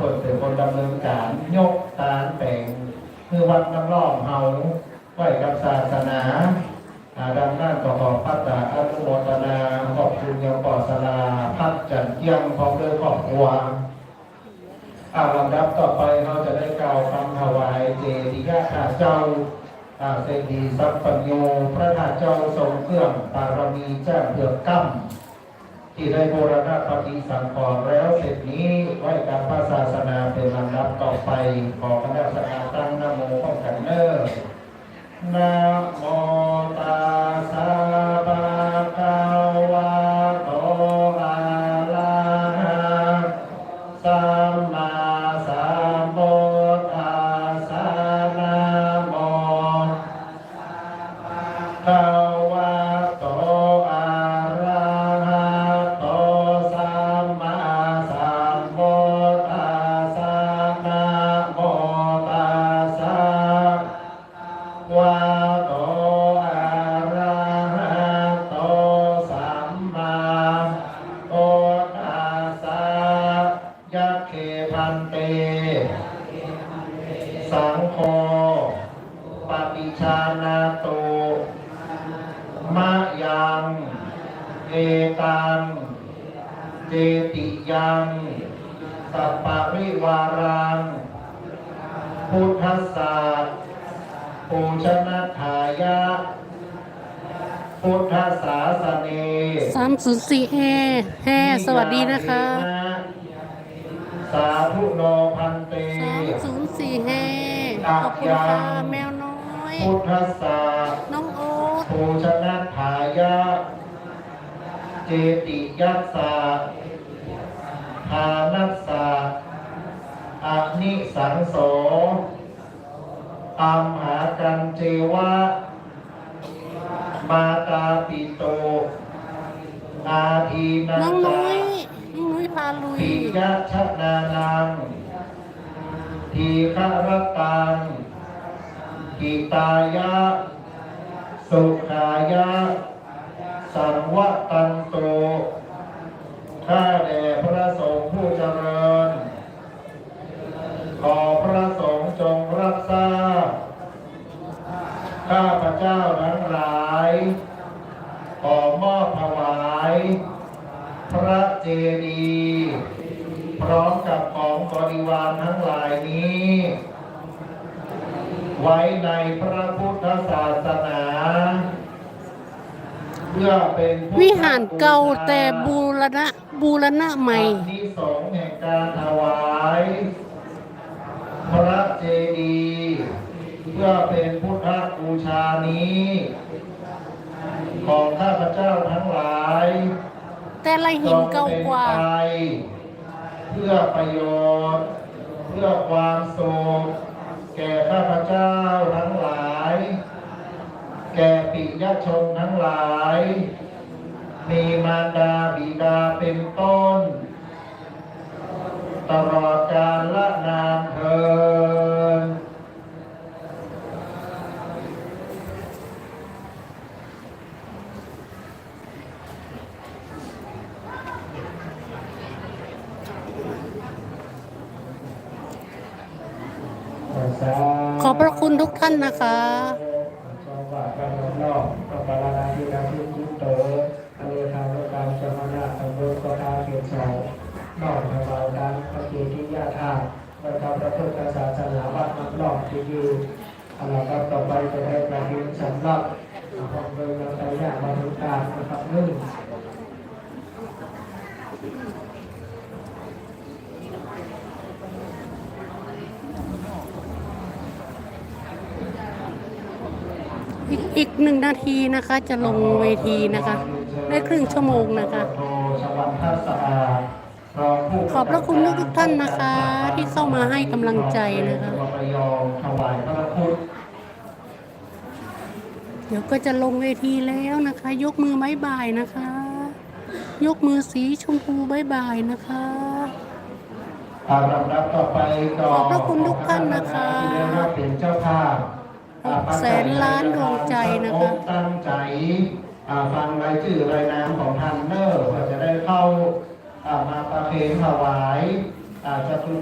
คนเป็นคนดำเนินการยกตาลแป่งคือวัดน้ำร่องเฮาไว้กับศาสนาดังนั้นก็ขอพัฒนาอนุโมทนาขอบคุณยังปอสลาพัดจันเยี่ยมพร้อมด้วยครอบครัวอาลำดับต่อไปเราจะได้กล่าวคำถวายเจดีย์ข้าเจ้าอาเสดีสัพพัญโยพระข้าเจ้าทรงเครื่องปารมีแจ้งเผือกกั้ม ที่ได้บูรณะปฏิสังขรณ์แล้วเสร็จนี้ไว้การพระศาสนาเป็นลำดับต่อไปขอคณะสงฆ์ตั้งนโมป้องกันเนอร์นะโมตัส สัมมาพุทธัสสะยัคเคพันเตสังโฆปฏิชานาตุมะยังเอตังเจติยังสัปปะริวารัง พุทธศาสตร์ ปูชนะทายะ พุทธศาสเนสามศูนย์สี่แฮแฮสวัสดีนะคะ สาธุโนพันเตสามศูนย์สี่แฮขอบคุณค่ะแมวน้อย พุทธศาสตร์น้องโอ๊ตภูชนะทายะ เจติยัสสะทานัสสะอานิสังโส อัมหากันเจวะ มาตาปิโต นาทีนัน้องจานุ้ยน้องนุ้ยพาลุย ปิยะชะนานังทีฆรตังกิตายะ สุขายะ สังวตันโตข้าแด่พระสงฆ์ผู้เจริญ ขอพระสงฆ์จงรับทราบ ข้าพระเจ้าทั้งหลาย ขอมอบถวาย พระเจดีย์พร้อมกับของบริวารทั้งหลายนี้ ไว้ในพระพุทธศาสนา เพื่อเป็นพุทธวิหารเก่าแต่บูรณะบูรณะใหม่อานิสงส์แห่งการถวาย พระเจดีย์เพื่อเป็นพุทธบูชานี้ ของข้าพเจ้าทั้งหลาย แต่ละหินเก่ากว่าจงเป็นไปเพื่อประโยชน์ เพื่อความสุขแก่ข้าพเจ้าทั้งหลาย แก่ปิยชนทั้งหลาย มีมารดาบิดาเป็นต้น ตลอดกาลละนานเทิน ขอบพระคุณทุกท่านนะคะสวัสดีครับนอกพระบาลการที่ยุตโตอเวทานการสมณะตำบลกทาเขียนสองนอกพระบาลานพระเกติยาธาประทับพระพุทธศาสนาวัดนักนอกที่อยู่อะครับต่อไปจะได้ประเด็นสำหรับของโดยเราใช้ยากมาทุกการนะครับหนึ่ง อีกอีกหนึ่งนาทีนะคะจะลงเวทีนะคะ ได้ครึ่งชั่วโมงนะคะ ขอบพระคุณทุกทุกๆท่านนะคะ ที่เข้ามาให้กำลังใจนะคะถวายพระพุทธเดี๋ยวก็จะลงเวทีแล้วนะคะ ยกมือไม้บ่ายนะคะ ยกมือสีชมพูบายบายนะคะอ่าลำดับต่อไปก็ขอบพระคุณทุกท่านนะคะที่ได้รับเป็นเจ้าภาพอ่า หกแสนล้านดวงใจนะคะตั้งใจฟังรายชื่อรายนามของท่านเนอร์เพื่อจะได้เข้ามาประเคนถวายจะคุณ